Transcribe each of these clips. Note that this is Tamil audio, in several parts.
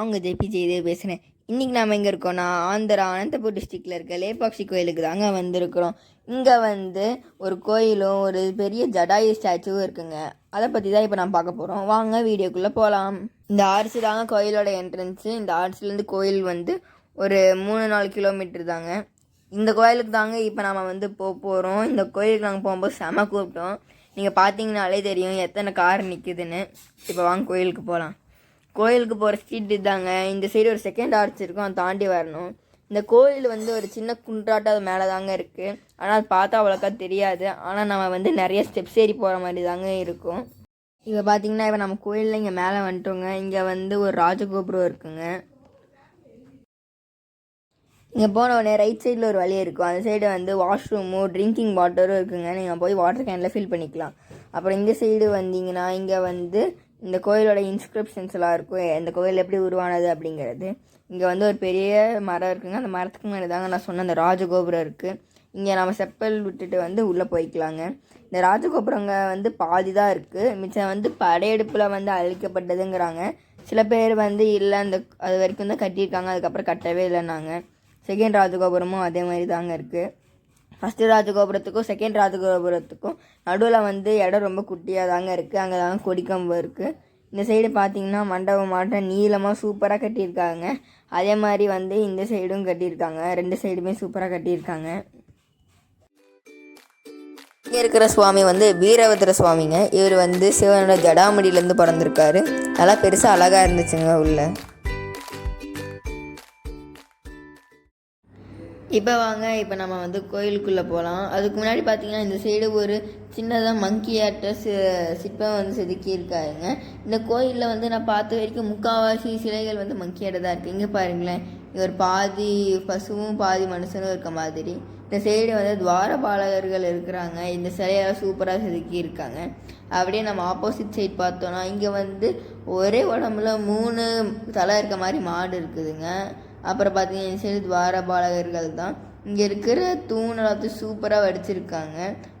நான் உங்கள் ஜெபி ஜெயதேவ் பேசுகிறேன் இன்றைக்கி நாம் எங்கே இருக்கோம்னா ஆந்திரா அனந்தபூர் டிஸ்ட்ரிக்டில் இருக்க லேபாக்ஷி கோயிலுக்கு தாங்க வந்திருக்கிறோம். இங்கே வந்து ஒரு கோயிலும் ஒரு பெரிய ஜடாயு ஸ்டாச்சுவும் இருக்குங்க. அதை பற்றி தான் இப்போ நான் பார்க்க போகிறோம் வாங்க வீடியோக்குள்ளே போகலாம் இந்த ஆர்சி தாங்க கோயிலோட என்ட்ரன்ஸு இந்த ஆர்சிலேருந்து கோயில் வந்து ஒரு மூணு நாலு கிலோமீட்டர் தாங்க. இந்த கோயிலுக்கு தாங்க இப்போ நம்ம வந்து போக போகிறோம் இந்த கோயிலுக்கு நாங்கள் போகும்போது செம கூப்பிட்டோம். நீங்கள் பார்த்தீங்கனாலே தெரியும் எத்தனை கார் நிற்குதுன்னு இப்போ வாங்க கோயிலுக்கு போகலாம் கோயிலுக்கு போகிற ஸ்ட்ரீட் இதாங்க. இந்த சைடு ஒரு செகண்ட் ஆர்ச் இருக்கும் அதை தாண்டி வரணும். இந்த கோயில் வந்து ஒரு சின்ன குன்றாட்டம் அது மேலே தாங்க இருக்குது ஆனால் அது பார்த்தா அவ்வளோக்கா தெரியாது. ஆனால் நம்ம வந்து நிறைய ஸ்டெப்ஸ் ஏறி போகிற மாதிரி தாங்க இருக்கும். இப்போ பார்த்தீங்கன்னா இப்போ நம்ம கோயிலில் இங்கே மேலே வந்துட்டோங்க. இங்கே வந்து ஒரு ராஜகோபுரம் இருக்குங்க. இங்கே போன உடனே ரைட் சைடில் ஒரு வழி இருக்கும். அந்த சைடு வந்து வாஷ்ரூமும் ட்ரிங்கிங் வாட்டரும் இருக்குங்க. நீங்கள் போய் வாட்டர் கேனில் ஃபில் பண்ணிக்கலாம். அப்புறம் இந்த சைடு வந்தீங்கன்னா இங்கே வந்து இந்த கோயிலோட இன்ஸ்கிரிப்ஷன்ஸ் எல்லாம் இருக்கும். இந்த கோயில் எப்படி உருவானது அப்படிங்கிறது. இங்கே வந்து ஒரு பெரிய மரம் இருக்குங்க. அந்த மரத்துக்கு மேலே தாங்க நான் சொன்ன அந்த ராஜகோபுரம் இருக்குது இங்கே நம்ம செப்பல் விட்டுட்டு வந்து உள்ளே போய்க்கலாங்க. இந்த ராஜகோபுரங்க வந்து பாதி தான் இருக்குது மிச்சம் வந்து படையெடுப்பில் வந்து அழிக்கப்பட்டதுங்கிறாங்க. சில பேர் வந்து இல்லை அந்த அது வரைக்கும் தான் கட்டியிருக்காங்க. அதுக்கப்புறம் கட்டவே இல்லைன்னாங்க. செகண்ட் ராஜகோபுரமும் அதே மாதிரி தாங்க இருக்குது ஃபஸ்ட்டு ராஜகோபுரத்துக்கும் செகண்ட் ராஜகோபுரத்துக்கும் நடுவில் வந்து இடம் ரொம்ப குட்டியாக தாங்க இருக்குது அங்கே தாங்க கொடிக்கம்பு இருக்குது இந்த சைடு பார்த்தீங்கன்னா மண்டபம் மாட்டம் நீளமாக சூப்பராக கட்டியிருக்காங்க. அதே மாதிரி வந்து இந்த சைடும் கட்டியிருக்காங்க. ரெண்டு சைடுமே சூப்பராக கட்டியிருக்காங்க. இங்கே இருக்கிற சுவாமி வந்து வீரபத்ர சுவாமிங்க. இவர் வந்து சிவனோட ஜடாமடியிலேருந்து பிறந்திருக்காரு. நல்லா பெருசாக அழகாக இருந்துச்சுங்க உள்ள. இப்போ வாங்க இப்போ நம்ம வந்து கோயிலுக்குள்ளே போகலாம் அதுக்கு முன்னாடி பார்த்தீங்கன்னா இந்த சைடு ஒரு சின்னதாக மங்கியாட்ட சி சிற்பம் வந்து செதுக்கியிருக்காருங்க. இந்த கோயிலில் வந்து நான் பார்த்த வரைக்கும் முக்கால்வாசி சிலைகள் வந்து மங்கியாட்ட தான் இருக்குது இங்கே பாருங்களேன். இங்க ஒரு பாதி பசுவும் பாதி மனுஷனும் இருக்க மாதிரி. இந்த சைடு வந்து துவாரபாலகர்கள் இருக்கிறாங்க. இந்த சிலையெல்லாம் சூப்பராக செதுக்கி இருக்காங்க அப்படியே நம்ம ஆப்போசிட் சைட் பார்த்தோன்னா இங்கே வந்து ஒரே உடம்புல மூணு தலை இருக்க மாதிரி மாடு இருக்குதுங்க. அப்புறம் பார்த்தீங்கன்னா என் சைடு துவாரபாலகர்கள் தான் இங்கே இருக்கிற தூண் எல்லாத்தையும் சூப்பராக வடிச்சிருக்காங்க.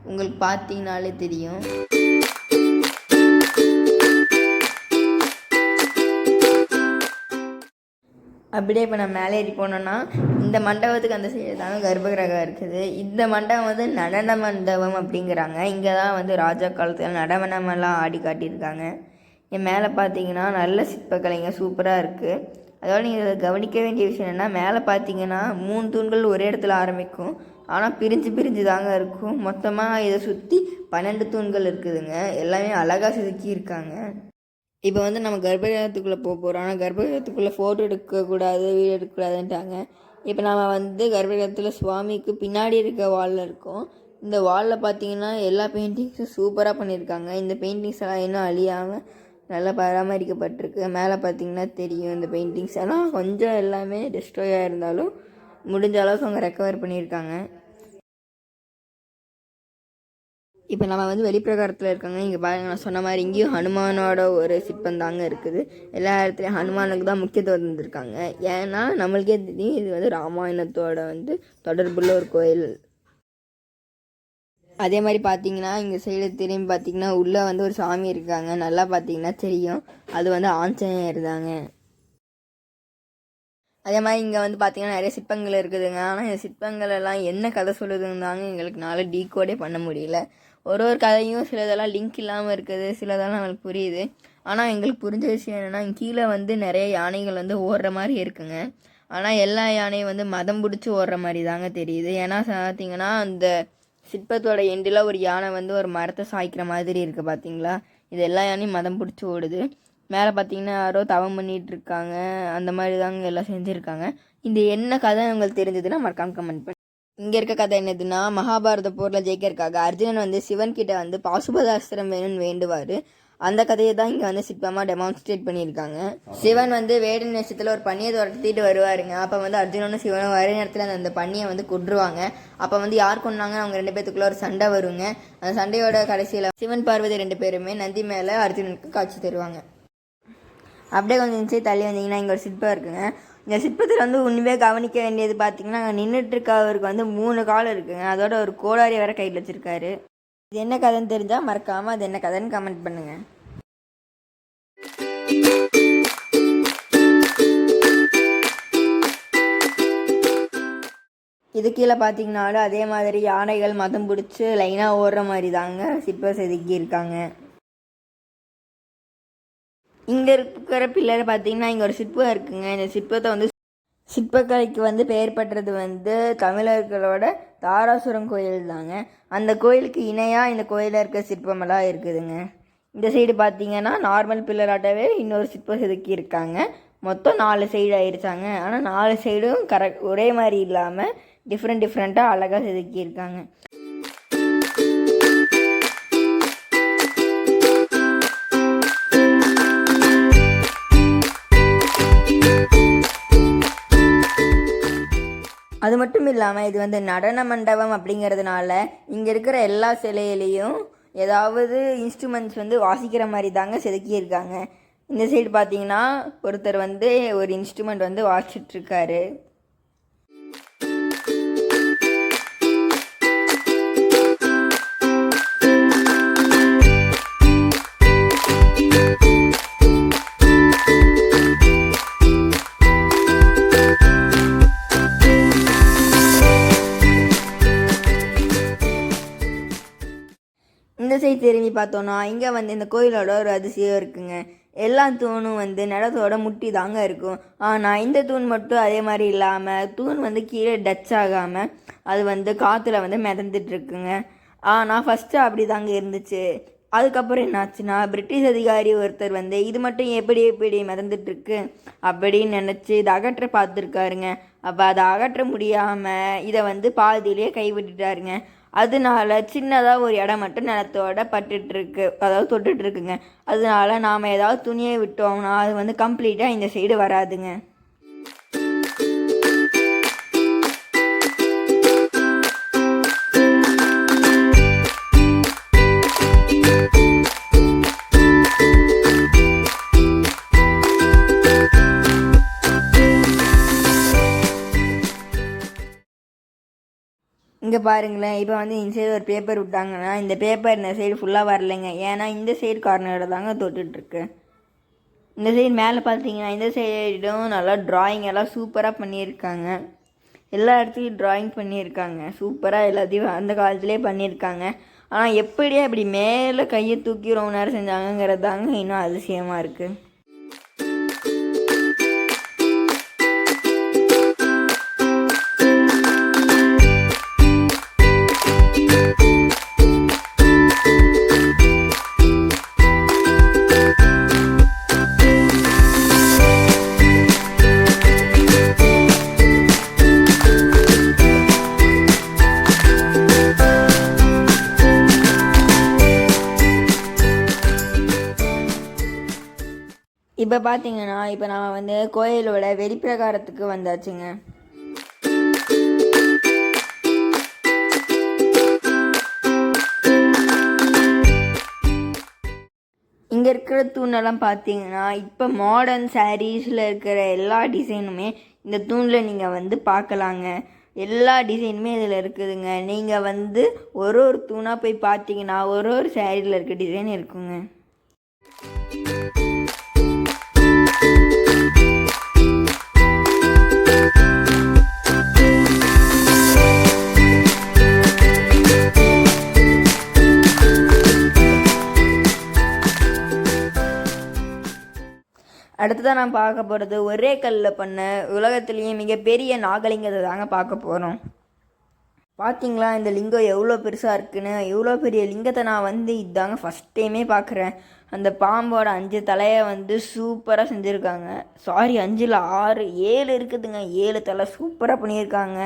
உங்களுக்கு பார்த்தீங்கனாலே தெரியும். அப்படியே இப்போ நான் மேலே ஏறி போனோன்னா இந்த மண்டபத்துக்கு அந்த சைடு தாங்க கர்ப்பகிரகம் இருக்குது. இந்த மண்டபம் வந்து நடன மண்டபம் அப்படிங்கிறாங்க. இங்கே தான் வந்து ராஜா காலத்தில் நடனமெல்லாம் ஆடி காட்டியிருக்காங்க. என் மேலே பார்த்தீங்கன்னா நல்ல சிற்பக்கலைங்க சூப்பராக இருக்குது அதோட நீங்கள் இதை கவனிக்க வேண்டிய விஷயம் என்னென்னா மேலே பார்த்தீங்கன்னா மூணு தூண்கள் ஒரே இடத்துல ஆரம்பிக்கும். ஆனால் பிரிஞ்சு பிரிஞ்சு தாங்க இருக்கும். மொத்தமாக இதை சுற்றி பன்னெண்டு தூண்கள் இருக்குதுங்க. எல்லாமே அழகாக செதுக்கி இருக்காங்க. இப்போ வந்து நம்ம கர்ப்பகிரகத்துக்குள்ளே போக போகிறோம் ஆனால் கர்ப்பகிரகத்துக்குள்ளே ஃபோட்டோ எடுக்கக்கூடாது வீடியோ எடுக்கக்கூடாதுன்ட்டாங்க இப்போ நம்ம வந்து கர்ப்பகிரகத்தில் சுவாமிக்கு பின்னாடி இருக்க வாலில் இருக்கோம். இந்த வாலில் பார்த்தீங்கன்னா எல்லா பெயிண்டிங்ஸும் சூப்பராக பண்ணியிருக்காங்க இந்த பெயிண்டிங்ஸ் எல்லாம் இன்னும் அழியாமல் நல்லா பராமரிக்கப்பட்டிருக்கு. மேலே பார்த்தீங்கன்னா தெரியும் இந்த பெயிண்டிங்ஸ் எல்லாம். கொஞ்சம் எல்லாமே டெஸ்ட்ராயாக இருந்தாலும் முடிஞ்ச அளவுக்கு அவங்க ரெக்கவர் பண்ணியிருக்காங்க. இப்போ நம்ம வந்து வெளிப்பிரகாரத்தில் இருக்காங்க. இங்கே பாருங்க நான் சொன்ன மாதிரி இங்கேயும் ஹனுமானோட ஒரு சிற்பம் தாங்க இருக்குது. எல்லா இடத்துலையும் ஹனுமானுக்கு தான் முக்கியத்துவம் தந்திருக்காங்க. ஏன்னா நம்மளுக்கே தெரியும் இது வந்து ராமாயணத்தோட வந்து தொடர்புள்ள ஒரு கோயில். அதே மாதிரி பார்த்தீங்கன்னா இங்கே சைடு திரும்பி பார்த்தீங்கன்னா உள்ளே வந்து ஒரு சாமி இருக்காங்க. நல்லா பார்த்தீங்கன்னா தெரியும். அது வந்து ஆஞ்சநேயர் தாங்க. அதே மாதிரி இங்கே வந்து பார்த்தீங்கன்னா நிறைய சிற்பங்கள் இருக்குதுங்க. ஆனால் இந்த சிற்பங்கள் எல்லாம் என்ன கதை சொல்லுதுன்னு தாங்க எங்களுக்கு நாளை டீகோடே பண்ண முடியல. ஒரு ஒரு கதையும் சிலதெல்லாம் லிங்க் இல்லாமல் இருக்குது. சிலதெல்லாம் நம்மளுக்கு புரியுது. ஆனால் எங்களுக்கு புரிஞ்ச விஷயம் என்னென்னா கீழே வந்து நிறைய யானைகள் வந்து ஓடுற மாதிரி இருக்குங்க. ஆனால் எல்லா யானையும் வந்து மதம் பிடிச்சி ஓடுற மாதிரி தாங்க தெரியுது. ஏன்னா பார்த்தீங்கன்னா அந்த சிற்பத்தோட எண்டில் ஒரு யானை வந்து ஒரு மரத்தை சாய்க்கிற மாதிரி இருக்குது பார்த்தீங்களா இது எல்லா யானையும் மதம் பிடிச்சி ஓடுது. மேலே பார்த்தீங்கன்னா யாரோ தவம் பண்ணிகிட்டு இருக்காங்க. அந்த மாதிரி தாங்க எல்லாம் செஞ்சுருக்காங்க. இந்த என்ன கதை உங்களுக்கு தெரிஞ்சதுன்னா மறக்காம கமெண்ட் பண்ணி. இங்கே இருக்க கதை என்னதுன்னா மகாபாரத போரில் ஜெயிக்கிறதுக்காக அர்ஜுனன் வந்து சிவன் கிட்ட வந்து பாசுபதாஸ்திரம் வேணும்னு வேண்டுவார். அந்த கதையை தான் இங்கே வந்து சிற்பமாக டெமான்ஸ்ட்ரேட் பண்ணியிருக்காங்க. சிவன் வந்து வேடு நேசத்தில் ஒரு பன்னியை துரத்திட்டு வருவாருங்க. அப்போ வந்து அர்ஜுனனும் சிவனும் வர நேரத்தில் அந்த அந்த பன்னியை வந்து கொன்றுவாங்க. அப்போ வந்து யார் கொண்டாங்க அவங்க ரெண்டு பேத்துக்குள்ள ஒரு சண்டை வருங்க. அந்த சண்டையோட கடைசியில் சிவன் பார்வதி ரெண்டு பேருமே நந்தி மேலே அர்ஜுனனுக்கு காட்சி தருவாங்க. அப்படியே கொஞ்சம் நிமிஷம் தள்ளி வந்தீங்கன்னா இங்கே ஒரு சிற்பம் இருக்குங்க. இந்த சிற்பத்தில் வந்து உண்மையே கவனிக்க வேண்டியது பார்த்தீங்கன்னா அங்கே நின்றுட்டு இருக்கவருக்கு வந்து மூணு கால் இருக்குங்க. அதோட ஒரு கோடாரி வேற கையில் வச்சிருக்காரு. இது என்ன கதைன்னு தெரிஞ்சால் மறக்காமல் அது என்ன கதைன்னு கமெண்ட் பண்ணுங்கள் இது கீழே பார்த்தீங்கனாலும் அதே மாதிரி யானைகள் மதம் பிடிச்சி லைனாக ஓடுற மாதிரி தாங்க சிப்பர்ஸ் செதுக்கி இருக்காங்க. இங்கே இருக்கிற பில்லர் பார்த்தீங்கன்னா இங்கே ஒரு சிற்பம் இருக்குங்க. இந்த சிற்பத்தை வந்து சிற்பக்கலைக்கு வந்து பெயர் பெற்றது வந்து தமிழர்களோட தாராசுரம் கோயில் தாங்க. அந்த கோயிலுக்கு இணையாக இந்த கோயிலில் இருக்க சிற்பமெல்லாம் இருக்குதுங்க. இந்த சைடு பார்த்தீங்கன்னா நார்மல் பில்லராட்டவே இன்னொரு சிற்பம் செதுக்கி இருக்காங்க. மொத்தம் நாலு சைடு ஆயிடுச்சாங்க ஆனால் நாலு சைடும் கரெக்ட் ஒரே மாதிரி இல்லாமல் டிஃப்ரெண்ட் டிஃப்ரெண்ட்டாக அழகாக செதுக்கியிருக்காங்க அது மட்டும் இல்லாமல் இது வந்து நடன மண்டபம் அப்படிங்கிறதுனால இங்கே இருக்கிற எல்லா சிலையிலையும் ஏதாவது இன்ஸ்ட்ருமெண்ட்ஸ் வந்து வாசிக்கிற மாதிரி தாங்க செதுக்கியிருக்காங்க. இந்த சைடு பார்த்தீங்கன்னா ஒருத்தர் வந்து ஒரு இன்ஸ்ட்ருமெண்ட் வந்து வாசிச்சிட்ருக்காரு சைட் திரும்பி பார்த்தோன்னா இங்கே வந்து இந்த கோயிலோட ஒரு அதிசயம் இருக்குங்க. எல்லா தூணும் வந்து நிலத்தோட முட்டி தாங்க இருக்கும். ஆனால் இந்த தூண் மட்டும் அதே மாதிரி இல்லாமல் தூண் வந்து கீழே டச் ஆகாமல் அது வந்து காற்றுல வந்து மிதந்துட்டுருக்குங்க. ஆனால் ஃபஸ்ட்டு அப்படி தாங்க இருந்துச்சு. அதுக்கப்புறம் என்னாச்சுன்னா பிரிட்டிஷ் அதிகாரி ஒருத்தர் வந்து இது மட்டும் எப்படி எப்படி மிதந்துட்டுருக்கு? அப்படின்னு நினச்சி இதை அகற்ற பார்த்துருக்காருங்க. அப்போ அதை அகற்ற முடியாமல் இதை வந்து பாதியிலேயே கைவிட்டுட்டாருங்க. அதனால சின்னதாக ஒரு இடம் மட்டும் நிலத்தோட பட்டுட்ருக்கு அதாவது தொட்டுட்ருக்குங்க அதனால நாம் ஏதாவது துணியை விட்டோம்னா அது வந்து கம்ப்ளீட்டாக இந்த சைடு வராதுங்க. இங்கே பாருங்களேன். இப்போ வந்து இந்த சைடு ஒரு பேப்பர் விட்டாங்கன்னா இந்த பேப்பர் இந்த சைடு ஃபுல்லாக வரலைங்க. ஏன்னா இந்த சைடு கார்னரில் தாங்க தொட்டுட்ருக்கு இந்த சைடு மேலே பார்த்தீங்கன்னா இந்த சைடும் நல்லா drawing எல்லாம் சூப்பராக பண்ணியிருக்காங்க. எல்லா இடத்துலையும் ட்ராயிங் பண்ணியிருக்காங்க. சூப்பராக எல்லாத்தையும் அந்த காலத்துலேயே பண்ணியிருக்காங்க. ஆனால் எப்படியே இப்படி மேலே கையை தூக்கி ரொம்ப நேரம் செஞ்சாங்கங்கிறது தாங்க இன்னும் அதிசயமாக இருக்குது இப்போ பார்த்தீங்கன்னா இப்போ நாம் வந்து கோயிலோட வெளிப்பிரகாரத்துக்கு வந்தாச்சுங்க. இங்கே இருக்கிற தூணெல்லாம் பார்த்தீங்கன்னா இப்போ மாடர்ன் சாரீஸில் இருக்கிற எல்லா டிசைனுமே இந்த தூணில் நீங்கள் வந்து பார்க்கலாங்க எல்லா டிசைனுமே இதில் இருக்குதுங்க. நீங்கள் வந்து ஒரு ஒரு தூணாக போய் பார்த்தீங்கன்னா ஒரு ஒரு சாரியில் இருக்க டிசைன் இருக்குங்க. அடுத்ததாக நான் பார்க்க போகிறது ஒரே கல்லில் பண்ண உலகத்துலேயே மிகப்பெரிய நாகலிங்கத்தை தாங்க பார்க்க போகிறோம் பார்த்தீங்களா இந்த லிங்கம் எவ்வளோ பெருசாக இருக்குன்னு? எவ்வளோ பெரிய லிங்கத்தை நான் வந்து இதாங்க ஃபஸ்ட் டைமே பார்க்குறேன். அந்த பாம்போட அஞ்சு தலையை வந்து சூப்பராக செஞ்சுருக்காங்க. சாரி அஞ்சில் ஆறு ஏழு இருக்குதுங்க. ஏழு தலை சூப்பராக பண்ணியிருக்காங்க.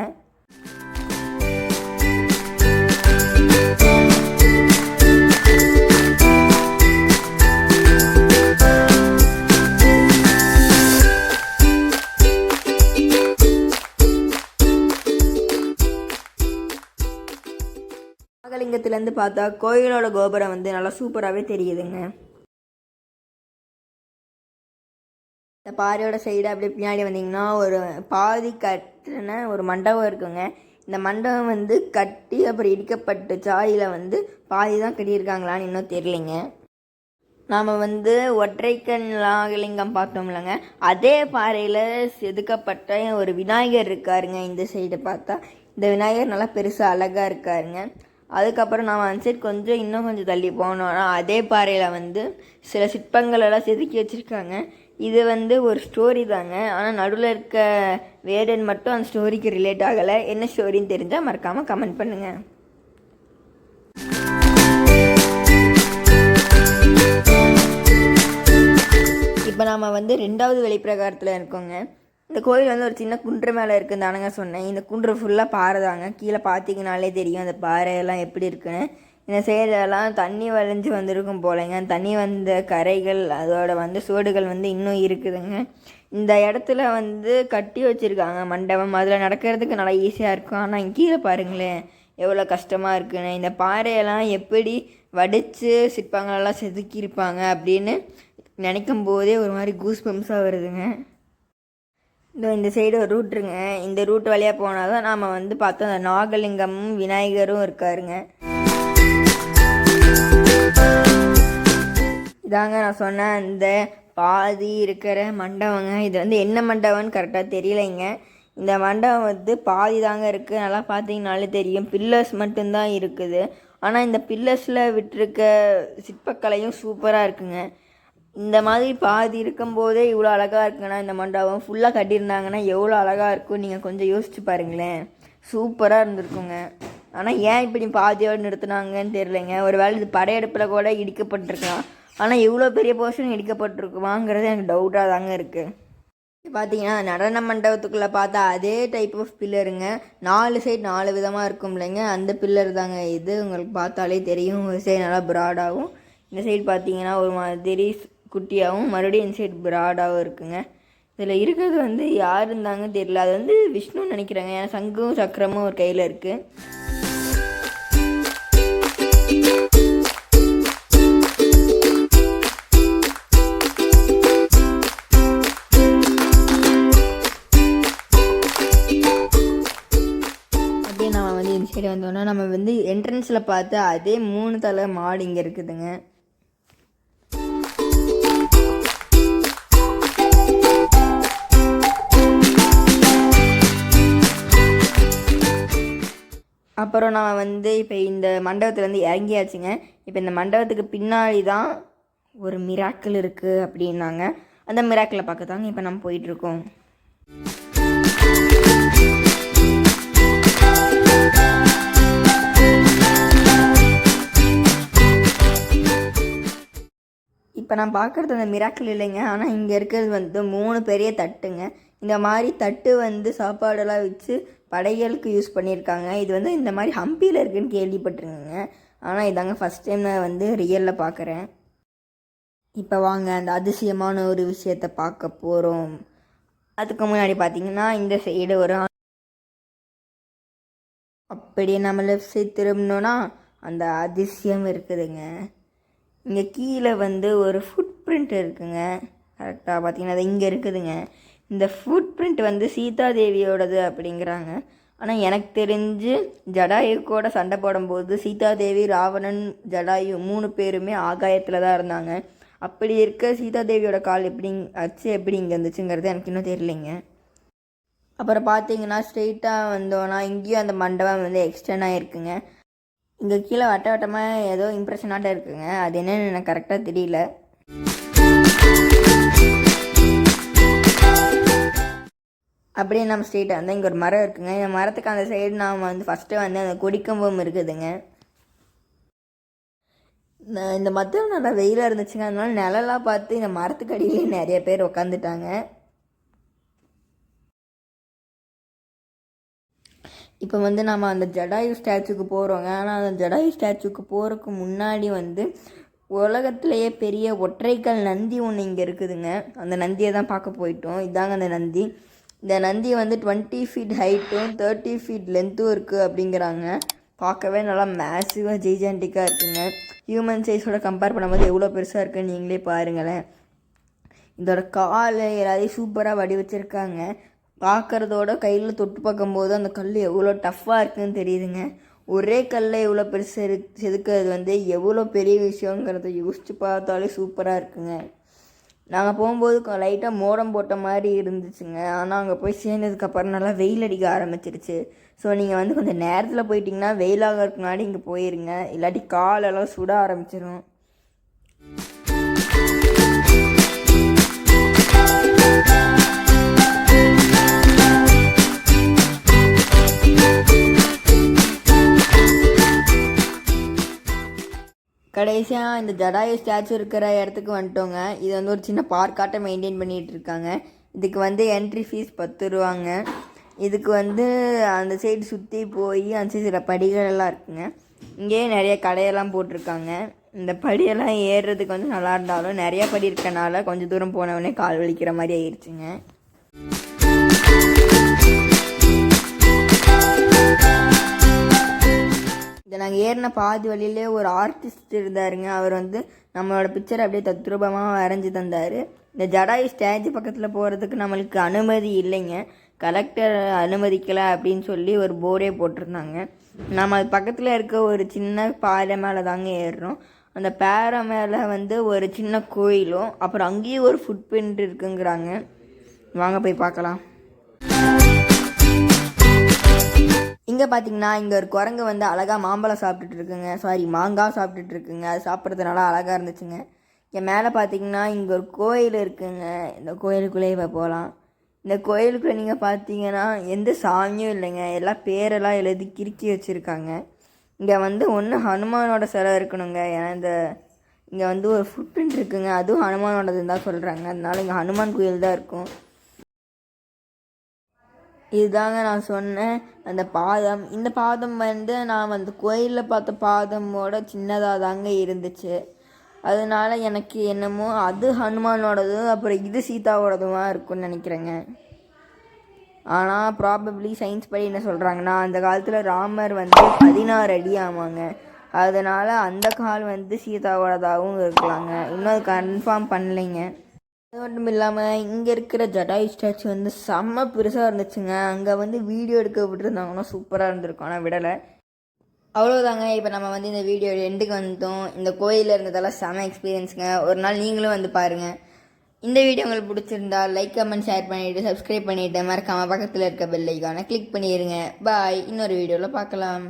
சிவலிங்கத்துலேருந்து பார்த்தா கோயிலோட கோபுரம் வந்து நல்லா சூப்பராகவே தெரியுதுங்க. இந்த பாறையோட சைடு அப்படியே பின்னாடி வந்தீங்கன்னா ஒரு பாதி கட்டின ஒரு மண்டபம் இருக்குங்க. இந்த மண்டபம் வந்து கட்டி அப்புறம் இடிக்கப்பட்ட சாயில வந்து பாதி தான் கட்டியிருக்காங்களான்னு இன்னும் தெரியலைங்க. நாம் வந்து ஒற்றைக்கண் நாகலிங்கம் பார்த்தோம்லங்க. அதே பாறையில் செதுக்கப்பட்ட ஒரு விநாயகர் இருக்காருங்க. இந்த சைடு பார்த்தா. இந்த விநாயகர் நல்லா பெருசாக அழகாக இருக்காருங்க. அதுக்கப்புறம் நாம் அந்த சைட் கொஞ்சம் இன்னும் கொஞ்சம் தள்ளி போனோம்னா அதே பாறையில் வந்து சில சிற்பங்களெல்லாம் செதுக்கி வச்சுருக்காங்க. இது வந்து ஒரு ஸ்டோரி தாங்க. ஆனால் நடுவில் இருக்க வேடன் மட்டும் அந்த ஸ்டோரிக்கு ரிலேட் ஆகலை. என்ன ஸ்டோரின்னு தெரிஞ்சால் மறக்காமல் கமெண்ட் பண்ணுங்கள் இப்போ நாம் வந்து ரெண்டாவது வெளிப்பிரகாரத்தில் இருக்கோங்க. இந்த கோயில் வந்து ஒரு சின்ன குன்று மேலே இருக்குன்னு சொன்னேன். இந்த குன்று ஃபுல்லாக பாறை தாங்க கீழே பார்த்தீங்கனாலே தெரியும். அந்த பாறையெல்லாம் எப்படி இருக்குன்னு. இந்த சைடெல்லாம் தண்ணி வளைஞ்சு வந்திருக்கும் போலங்க. தண்ணி வந்த கரைகள் அதோட வந்து சுவடுகள் வந்து இன்னும் இருக்குதுங்க. இந்த இடத்துல வந்து கட்டி வச்சுருக்காங்க மண்டபம். அதில் நடக்கிறதுக்கு நல்லா ஈஸியாக இருக்கும். ஆனால் கீழே பாருங்களேன். எவ்வளோ கஷ்டமாக இருக்குன்னு. இந்த பாறையெல்லாம் எப்படி வடித்து சிற்பங்களெல்லாம் செதுக்கியிருப்பாங்க அப்படின்னு நினைக்கும் போதே ஒரு மாதிரி கூஸ் பம்ஸாக வருதுங்க. இதோ இந்த சைடு ஒரு ரூட் இருங்க. இந்த ரூட் வழியாக போனால் தான் நாம் வந்து பார்த்தோம் அந்த நாகலிங்கமும் விநாயகரும் இருக்காருங்க. இதாங்க நான் சொன்ன அந்த பாதி இருக்கிற மண்டபங்க. இது வந்து என்ன மண்டபம்னு கரெக்டாக தெரியலைங்க. இந்த மண்டபம் வந்து பாதி தாங்க இருக்குது நல்லா பார்த்தீங்கனாலே தெரியும். பில்லர்ஸ் மட்டும்தான் இருக்குது. ஆனால் இந்த பில்லர்ஸில் விட்டிருக்க சிற்பக்கலையும் சூப்பராக இருக்குங்க. இந்த மாதிரி பாதி இருக்கும்போதே இவ்வளோ அழகாக இருக்குன்னா இந்த மண்டபம் ஃபுல்லாக கட்டியிருந்தாங்கன்னா எவ்வளோ அழகாக இருக்கும் நீங்கள் கொஞ்சம் யோசிச்சு பாருங்களேன். சூப்பராக இருந்திருக்குங்க. ஆனால் ஏன் இப்படி பாதியோடு நிறுத்துனாங்கன்னு தெரிலங்க ஒரு வேளை இது படையெடுப்பில் கூட இடிக்கப்பட்டிருக்கலாம். ஆனால் இவ்வளோ பெரிய போர்ஷன் இடிக்கப்பட்டிருக்குமாங்கிறது எனக்கு டவுட்டாக தாங்க இருக்குது பார்த்தீங்கன்னா நடன மண்டபத்துக்குள்ளே பார்த்தா அதே டைப் ஆஃப் பில்லருங்க நாலு சைடு நாலு விதமாக இருக்கும் இல்லைங்க அந்த பில்லர் தாங்க இது. உங்களுக்கு பார்த்தாலே தெரியும். ஒரு சைடு நல்லா ப்ராடாகவும் இந்த சைடு பார்த்தீங்கன்னா ஒரு மாதிரி குட்டியாகவும் மறுபடியும் இன்சைட் ப்ராடாகவும் இருக்குங்க. இதில் இருக்கிறது வந்து யார் இருந்தாங்க தெரியல. அது வந்து விஷ்ணுன்னு நினைக்கிறேங்க. ஏன்னா சங்கும் சக்கரமும் ஒரு கையில் இருக்குது அப்படியே நம்ம வந்து இந்த சைடு வந்தோம்னா நம்ம வந்து என்ட்ரன்ஸில் பார்த்து அதே மூணு தலை மாடு இங்கே இருக்குதுங்க. அப்புறம் நான் வந்து இப்போ இந்த மண்டபத்துலேருந்து இறங்கியாச்சுங்க. இப்போ இந்த மண்டபத்துக்கு பின்னாடி தான் ஒரு மிராக்கிள் இருக்குது அப்படின்னாங்க. அந்த மிராக்கிளை பார்க்க தாங்க இப்போ நம்ம போயிட்டுருக்கோம் இப்போ நான் பார்க்குறது அந்த மிராக்கிள் இல்லைங்க. ஆனால் இங்கே இருக்கிறது வந்து மூணு பெரிய தட்டுங்க. இந்த மாதிரி தட்டு வந்து சாப்பாடெல்லாம் வச்சு படைகளுக்கு யூஸ் பண்ணியிருக்காங்க. இது வந்து இந்த மாதிரி ஹம்பியில் இருக்குன்னு கேள்விப்பட்டிருக்கேங்க. ஆனால் இதாங்க ஃபஸ்ட் டைம் நான் வந்து ரியலில் பார்க்குறேன் இப்போ வாங்க அந்த அதிசயமான ஒரு விஷயத்தை பார்க்க போகிறோம் அதுக்கு முன்னாடி பார்த்தீங்கன்னா இந்த சைடு ஒரு அப்படியே நம்ம லெஃப்ட் சைடு திரும்பினோன்னா அந்த அதிசயம் இருக்குதுங்க. இங்கே கீழே வந்து ஒரு ஃபுட் பிரிண்ட் இருக்குங்க கரெக்டாக பார்த்தீங்கன்னா அது இங்கே இருக்குதுங்க. இந்த ஃபுட் பிரிண்ட் வந்து சீதா தேவியோடது அப்படிங்கிறாங்க. ஆனால் எனக்கு தெரிஞ்சு ஜடாயு கூட சண்டை போடும்போது சீதா தேவி ராவணன் ஜடாயு மூணு பேருமே ஆகாயத்தில் தான் இருந்தாங்க. அப்படி இருக்க சீதா தேவியோட கால் எப்படி அச்சு எப்படி இங்கே இருந்துச்சுங்கிறது எனக்கு இன்னும் தெரியலைங்க. அப்புறம் பார்த்தீங்கன்னா ஸ்ட்ரெயிட்டாக வந்தோன்னா இங்கேயும் அந்த மண்டபம் வந்து எக்ஸ்டெண்ட் ஆகிருக்குங்க இங்கே கீழே வட்ட வட்டமாக ஏதோ இம்ப்ரெஷனாட்டம் இருக்குங்க. அது என்னென்னு எனக்கு கரெக்டாக தெரியல. அப்படியே நம்ம ஸ்ட்ரெயிட்டாக வந்து இங்கே ஒரு மரம் இருக்குங்க. இந்த மரத்துக்கு அந்த சைடு நாம் வந்து ஃபஸ்ட்டு வந்து அந்த கொடிக்கம்பம் இருக்குதுங்க. இந்த மத்தியம் நல்லா வெயிலாக இருந்துச்சுங்க. அதனால நிழலாக பார்த்து இந்த மரத்துக்கு அடியிலேயே நிறைய பேர் உக்காந்துட்டாங்க. இப்போ வந்து நம்ம அந்த ஜடாயு ஸ்டாச்சுக்கு போகிறோங்க ஆனால் அந்த ஜடாயு ஸ்டாச்சுக்கு போகிறதுக்கு முன்னாடி வந்து உலகத்திலேயே பெரிய ஒற்றைக்கல் நந்தி ஒன்று இங்கே இருக்குதுங்க. அந்த நந்தியை தான் பார்க்க போயிட்டோம். இதாங்க அந்த நந்தி. இந்த நந்தி வந்து டுவெண்ட்டி ஃபீட் ஹைட்டும் தேர்ட்டி ஃபீட் லென்த்தும் இருக்குது அப்படிங்கிறாங்க. பார்க்கவே நல்லா மேசிவாக ஜெய்ஜாண்டிக்காக இருக்குங்க. ஹியூமன் சைஸோட கம்பேர் பண்ணும்போது எவ்வளோ பெருசாக இருக்குன்னு நீங்களே பாருங்களேன். இதோட கால் எல்லாத்தையும் சூப்பராக வடிவச்சிருக்காங்க. பார்க்குறதோட கையில் தொட்டு பார்க்கும்போது அந்த கல் எவ்வளோ டஃப்பாக இருக்குன்னு தெரியுதுங்க. ஒரே கல்லை எவ்வளோ பெருசு செதுக்கிறது வந்து எவ்வளோ பெரிய விஷயங்கிறத யோசிச்சு பார்த்தாலே சூப்பராக இருக்குங்க. நாங்கள் போகும்போது லைட்டாக மோடம் போட்ட மாதிரி இருந்துச்சுங்க. ஆனால் அங்கே போய் சேர்ந்ததுக்கப்புறம் நல்லா வெயில் அடிக்க ஆரம்பிச்சிருச்சு. ஸோ நீங்கள் வந்து கொஞ்சம் நேரத்தில் போயிட்டிங்கன்னா வெயிலாக முன்னாடி இங்கே போயிருங்க. இல்லாட்டி காலெல்லாம் சுட ஆரம்பிச்சிடும் கடைசியாக இந்த ஜடாயு ஸ்டாச்சு இருக்கிற இடத்துக்கு வந்துட்டோங்க. இது வந்து ஒரு சின்ன பார்க்காட்ட மெயின்டைன் பண்ணிகிட்டு இருக்காங்க. இதுக்கு வந்து என்ட்ரி ஃபீஸ் பத்து ரூபாங்க. இதுக்கு வந்து அந்த சைடு சுற்றி போய் அந்த சைடு சில படிகள் எல்லாம் இருக்குங்க. இங்கேயே நிறைய கடையெல்லாம் போட்டிருக்காங்க. இந்த படியெல்லாம் ஏறுறதுக்கு வந்து நல்லா இருந்தாலும் நிறைய படி இருக்கனால கொஞ்சம் தூரம் போனவொடனே கால் வலிக்கிற மாதிரி ஆயிடுச்சுங்க நாங்கள் ஏறின பாதி வழியிலே ஒரு ஆர்டிஸ்ட் இருந்தாருங்க. அவர் வந்து நம்மளோட பிக்சரை அப்படியே தத்ரூபமாக வரைஞ்சி தந்தார். இந்த ஜடாயு ஸ்டேஜ் பக்கத்தில் போகிறதுக்கு நம்மளுக்கு அனுமதி இல்லைங்க. கலெக்டர் அனுமதிக்கலை அப்படின்னு சொல்லி ஒரு போர்டே போட்டிருந்தாங்க. நம்ம அது பக்கத்தில் இருக்க ஒரு சின்ன பாறை மேலே தாங்க ஏறுறோம். அந்த பேரை மேலே வந்து ஒரு சின்ன கோயிலும் அப்புறம் அங்கேயும் ஒரு ஃபுட் பிரிண்ட் இருக்குங்கிறாங்க. வாங்க போய் பார்க்கலாம். இங்கே பார்த்தீங்கன்னா இங்கே ஒரு குரங்கு வந்து அழகாக மாம்பழம் சாப்பிட்டுட்டு இருக்குங்க. சாரி மாங்காய் சாப்பிட்டுட்டு இருக்குங்க. அது சாப்பிட்றதுனால அழகாக இருந்துச்சுங்க. இங்கே மேலே பார்த்தீங்கன்னா இங்கே ஒரு கோயில் இருக்குங்க. இந்த கோயிலுக்குள்ளேயே இப்போ போகலாம் இந்த கோயிலுக்குள்ளே நீங்கள் பார்த்தீங்கன்னா எந்த சாமியும் இல்லைங்க. எல்லாம் பேரெல்லாம் எழுதி கிறுக்கி வச்சுருக்காங்க. இங்கே வந்து ஒன்று ஹனுமானோட சிலை இருக்கணுங்க. ஏன்னா இந்த இங்கே வந்து ஒரு ஃபுட் பிரிண்ட் இருக்குங்க. அதுவும் ஹனுமானோடதுன்னு தான் சொல்கிறாங்க அதனால இங்கே ஹனுமான் கோயில் தான் இருக்கும். இதுதாங்க நான் சொன்னேன். அந்த பாதம். இந்த பாதம் வந்து நான் வந்து கோயிலில் பார்த்த பாதமோட சின்னதாக தாங்க இருந்துச்சு. அதனால எனக்கு என்னமோ அது ஹனுமானோடதும் அப்புறம் இது சீதாவோடதுமாக இருக்கும்னு நினைக்கிறேங்க. ஆனால் ப்ராபப்ளி சயின்ஸ் படி என்ன சொல்கிறாங்கன்னா அந்த காலத்தில் ராமர் வந்து பதினாறு அடி ஆமாங்க. அதனால் அந்த கால் வந்து சீதாவோடதாகவும் இருக்கலாங்க. இன்னும் அது கன்ஃபார்ம் பண்ணலைங்க. அது மட்டும் இல்லாமல் இங்கே இருக்கிற ஜடாயு ஸ்டாச்சு வந்து செம்ம பெருசாக இருந்துச்சுங்க. அங்கே வந்து வீடியோ எடுக்க விட்டுருந்தாங்கன்னா சூப்பராக இருந்திருக்கும். ஆனால் விடலை. அவ்வளோதாங்க இப்போ நம்ம வந்து இந்த வீடியோ எண்டுக்கு வந்துட்டோம். இந்த கோயிலில் இருந்ததெல்லாம் செம எக்ஸ்பீரியன்ஸுங்க ஒரு நாள் நீங்களும் வந்து பாருங்கள் இந்த வீடியோ உங்களுக்கு பிடிச்சிருந்தா லைக் கமெண்ட் ஷேர் பண்ணிவிட்டு சப்ஸ்கிரைப் பண்ணிவிட்டு மறக்காமல் பக்கத்தில் இருக்க பெல் ஐக்கானை கிளிக் பண்ணிடுங்க பாய் இன்னொரு வீடியோவில் பார்க்கலாம்